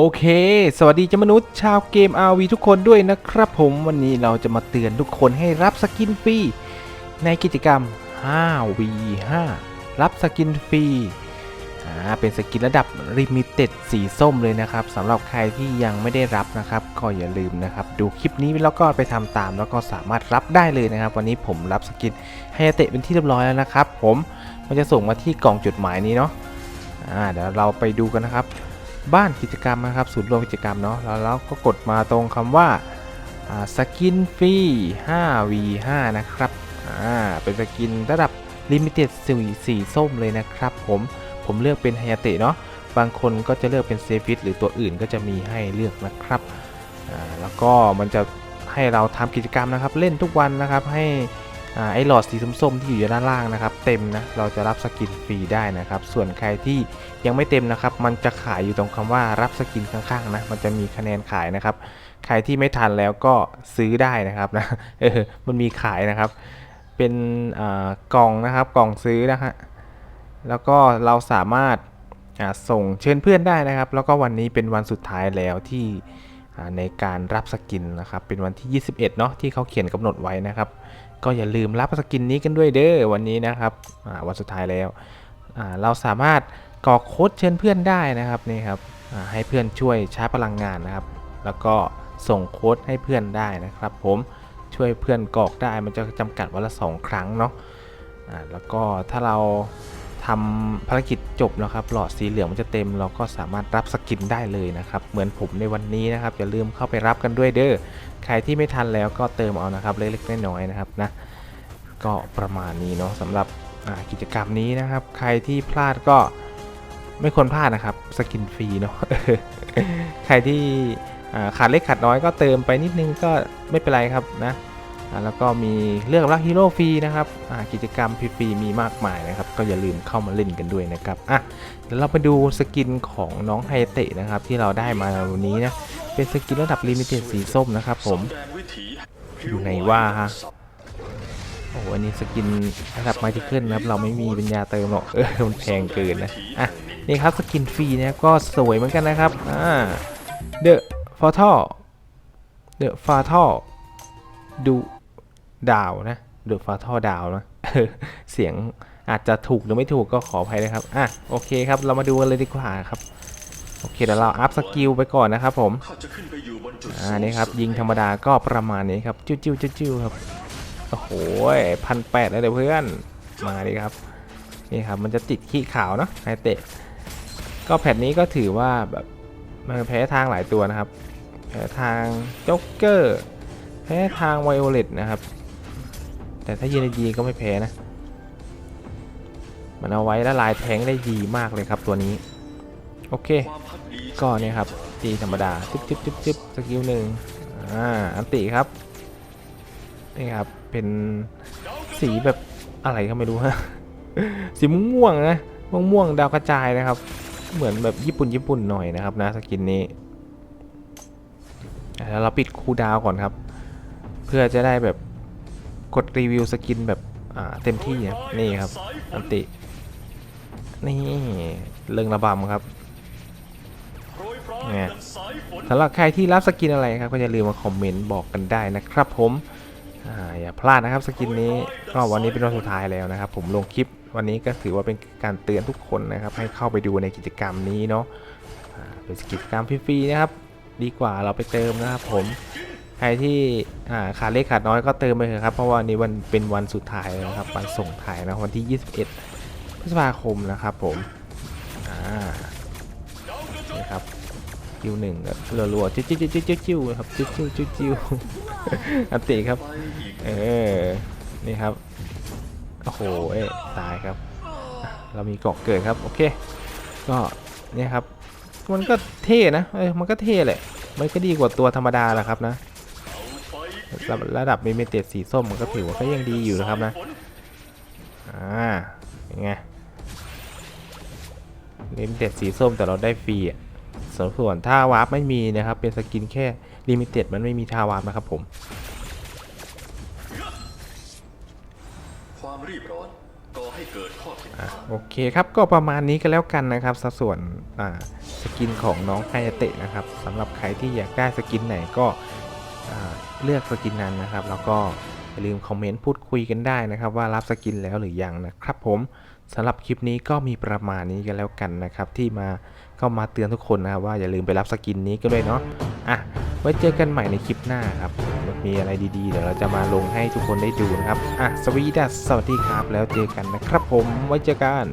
โอเค สวัสดีเจ้ามนุษย์ชาวเกม RV ทุกคนด้วยนะครับผมวันนี้เราจะมาเตือนทุกคนให้รับสกินฟรีในกิจกรรม 5v5 รับสกินฟรีอ่าเป็นสกินระดับลิมิเต็ดสีส้มเลยนะครับสำหรับใครที่ยังไม่ได้รับนะครับ ก็อย่าลืมนะครับ ดูคลิปนี้แล้วก็ไปทำตาม แล้วก็สามารถรับได้เลยนะครับ วันนี้ผมรับสกินให้เตะเป็นที่เรียบร้อยแล้วนะครับ ผมมันจะส่งมาที่กล่องจดหมายนี้เนาะอ่าเดี๋ยวเราไปดูกันนะครับ บ้านกิจกรรมนะครับศูนย์รวมกิจกรรมเนาะแล้วเราก็กดมาตรงคำว่าสกินฟรี 5v5 นะครับอ่าเป็นสกินระดับลิมิเต็ดสีสีส้มเลยนะครับผมผมเลือกเป็นไฮยาเตะเนาะบางคนก็จะเลือกเป็นเซฟิตหรือตัวอื่นก็จะมีให้เลือกนะครับอ่าแล้วก็มันจะให้เราทำกิจกรรมนะครับ เล่นทุกวันนะครับให้ ไอหลอดสีส้มๆที่อยู่ด้านล่างนะครับ เต็มนะเราจะรับสกินฟรีได้นะครับ ส่วนใครที่ยังไม่เต็มนะครับ มันจะขายอยู่ตรงคำว่ารับสกินข้างๆนะมันจะมีคะแนนขายนะครับ ใครที่ไม่ทันแล้วก็ซื้อได้นะครับนะเออมันมีขายนะครับ เป็นกล่องนะครับกล่องซื้อนะฮะแล้วก็เราสามารถส่งเชิญเพื่อนได้นะครับ แล้วก็วันนี้เป็นวันสุดท้ายแล้วที่ในการรับสกินนะครับ เป็นวันที่ 21 เนาะที่เขาเขียนกำหนดไว้นะครับ ก็อย่าลืมรับสกินนี้กันด้วยเด้อวันนี้นะครับวันสุดท้ายแล้ว เราสามารถกรอกโค้ดเชิญเพื่อนได้นะครับนี่ครับให้เพื่อนช่วยชาร์จพลังงานนะครับ แล้วก็ส่งโค้ดให้เพื่อนได้นะครับ ผมช่วยเพื่อนกรอกได้มันจะจำกัดวันละ 2 ครั้งเนาะะแล้วก็ถ้าเรา ทำภารกิจจบนะครับหลอดสีเหลืองมันจะเต็มเราก็สามารถรับสกินได้เลยนะครับ เหมือนผมในวันนี้นะครับอย่าลืมเข้าไปรับกันด้วยเด้อใครที่ไม่ทันแล้วก็เติมเอานะครับเล็กๆน้อยๆนะครับนะก็ประมาณนี้เนาะสำหรับกิจกรรมนี้นะครับ ใครที่พลาดก็ไม่ควรพลาดนะครับสกินฟรีเนาะใครที่ขาดเล็กขาดน้อยก็เติมไปนิดนึงก็ไม่เป็นไรครับนะ แล้วก็มีเลือกรักฮีโร่ฟรีนะครับกิจกรรมฟรีมีมากมายนะครับ ก็อย่าลืมเข้ามาเล่นกันด้วยนะครับอะเดี๋ยวเราไปดูสกินของน้องไฮเตะนะครับ ที่เราได้มาวันนี้นะเป็นสกินระดับลิมิเต็ดสีส้มนะครับผมอยู่ไหนว่าฮะโอ้โหอันนี้สกินระดับไมติเคิลนะครับ เราไม่มีปัญญาเติมหรอกเออมันแพงเกินนะอะนี่ครับสกินฟรีเนี่ยก็สวยเหมือนกันนะครับอ่า The f a t a l The f a t a l ดู ดาวนะ The f a t a l ดาวนะเสียงอาจจะถูกหรือไม่ถูกก็ขออภัยนะครับ อะ โอเคครับ เรามาดูกันเลยดีกว่าครับ โอเคเดี๋ยวเราอัพสกิลไปก่อนนะครับผมข้าจะขึ้นไปอยู่บนจุดอ่า นี่ครับ ยิงธรรมดาก็ประมาณนี้ครับ จิ้วจิ้วจิ้วจิ้วครับ โอ้โหพันแปดเลยเพื่อน มาดิครับ นี่ครับ มันจะติดขี้ขาวเนาะไฮเตะ ก็แผ่นนี้ก็ถือว่าแบบมันแพ้ทางหลายตัวนะครับ แพ้ทางจ็อกเกอร์ แพ้ทางไวโอเลตนะครับ แต่ถ้ายืนดีก็ไม่แพ้นะ มันเอาไว้ละลายแทงได้ดีมากเลยครับตัวนี้ โอเค ก็เนี่ยครับตีธรรมดาจึ๊บจึ๊บจึ๊บจึ๊บสกิลหนึ่งอ่าอันติครับ นี่ครับ เป็นสีแบบอะไรก็ไม่รู้ฮะ สีม่วงนะ ม่วงม่วงๆดาวกระจายนะครับ เหมือนแบบญี่ปุ่นญี่ปุ่นหน่อยนะครับนะสกินนี้แล้วเราปิดคูดาวก่อนครับ เพื่อจะได้แบบ กดรีวิวสกินแบบอ่าเต็มที่นะนี่ครับอันติ นี่เริงระบำครับโปรยปลายสำหรับใครที่รับสกินอะไรครับ ก็อย่าลืมมาคอมเมนต์บอกกันได้นะครับผมออย่าพลาดนะครับสกินนี้ก็วันนี้เป็นวันสุดท้ายแล้วนะครับ ผมลงคลิปวันนี้ก็ถือว่าเป็นการเตือนทุกคนนะครับ ให้เข้าไปดูในกิจกรรมนี้เนาะเป็นกิจกรรมฟรีๆนะครับ ดีกว่าเราไปเติมนะครับผม ใครที่ขาดเล็กขาดน้อยก็เติมไปเถอะครับ เพราะว่านี้วันเป็นวันสุดท้ายแล้วนะครับ วันส่งท้ายนะวันที่ 21 พฤษภาคมนะครับผมนี่ครับคิวหนึ่งรัวๆจิ้วจิ้วจิ้วจิ้วจิ้วครับจิ้วจิ้วจิ้วจิ้วอันติครับ เออ นี่ครับ โอ้โหเอ้ยตายครับ เรามีเกาะเกิดครับ โอเค ก็เนี่ยครับ มันก็เท่นะ เออ มันก็เท่แหละ มันก็ดีกว่าตัวธรรมดาแหละครับนะ ระระดับมิเมเต็ดสีส้มมันก็ถือว่าก็ยังดีอยู่นะครับนะ อ่าเป็นไงลิมิเต็ดสีส้มแต่เราได้ฟรีอะส่วนส่วนท่าวาร์ปไม่มีนะครับ เป็นสกินแค่ลิมิเต็ดมันไม่มีท่าวาร์ปนะครับผมความรีบร้อนก่อให้เกิดข้ออดให้อะโอเคครับก็ประมาณนี้ก็แล้วกันนะครับสัดส่วนอ่าสกินของน้องไฮยาเตะนะครับสำหรับใครที่อยากได้สกินไหนก็อ่า เลือกสกินนั้นนะครับ แล้วก็อย่าลืมคอมเมนต์พูดคุยกันได้นะครับ ว่ารับสกินแล้วหรือยังนะครับ ผมสำหรับคลิปนี้ก็มีประมาณนี้กันแล้วกันนะครับ ที่มาก็มาเตือนทุกคนนะครับว่าอย่าลืมไปรับสกินนี้ก็ด้วยเนาะอะไว้เจอกันใหม่ในคลิปหน้าครับมีอะไรดีๆ เดี๋ยวเราจะมาลงให้ทุกคนได้ดูนะครับอะสวีดัสสวัสดีครับแล้วเจอกันนะครับ ผมไว้เจอกัน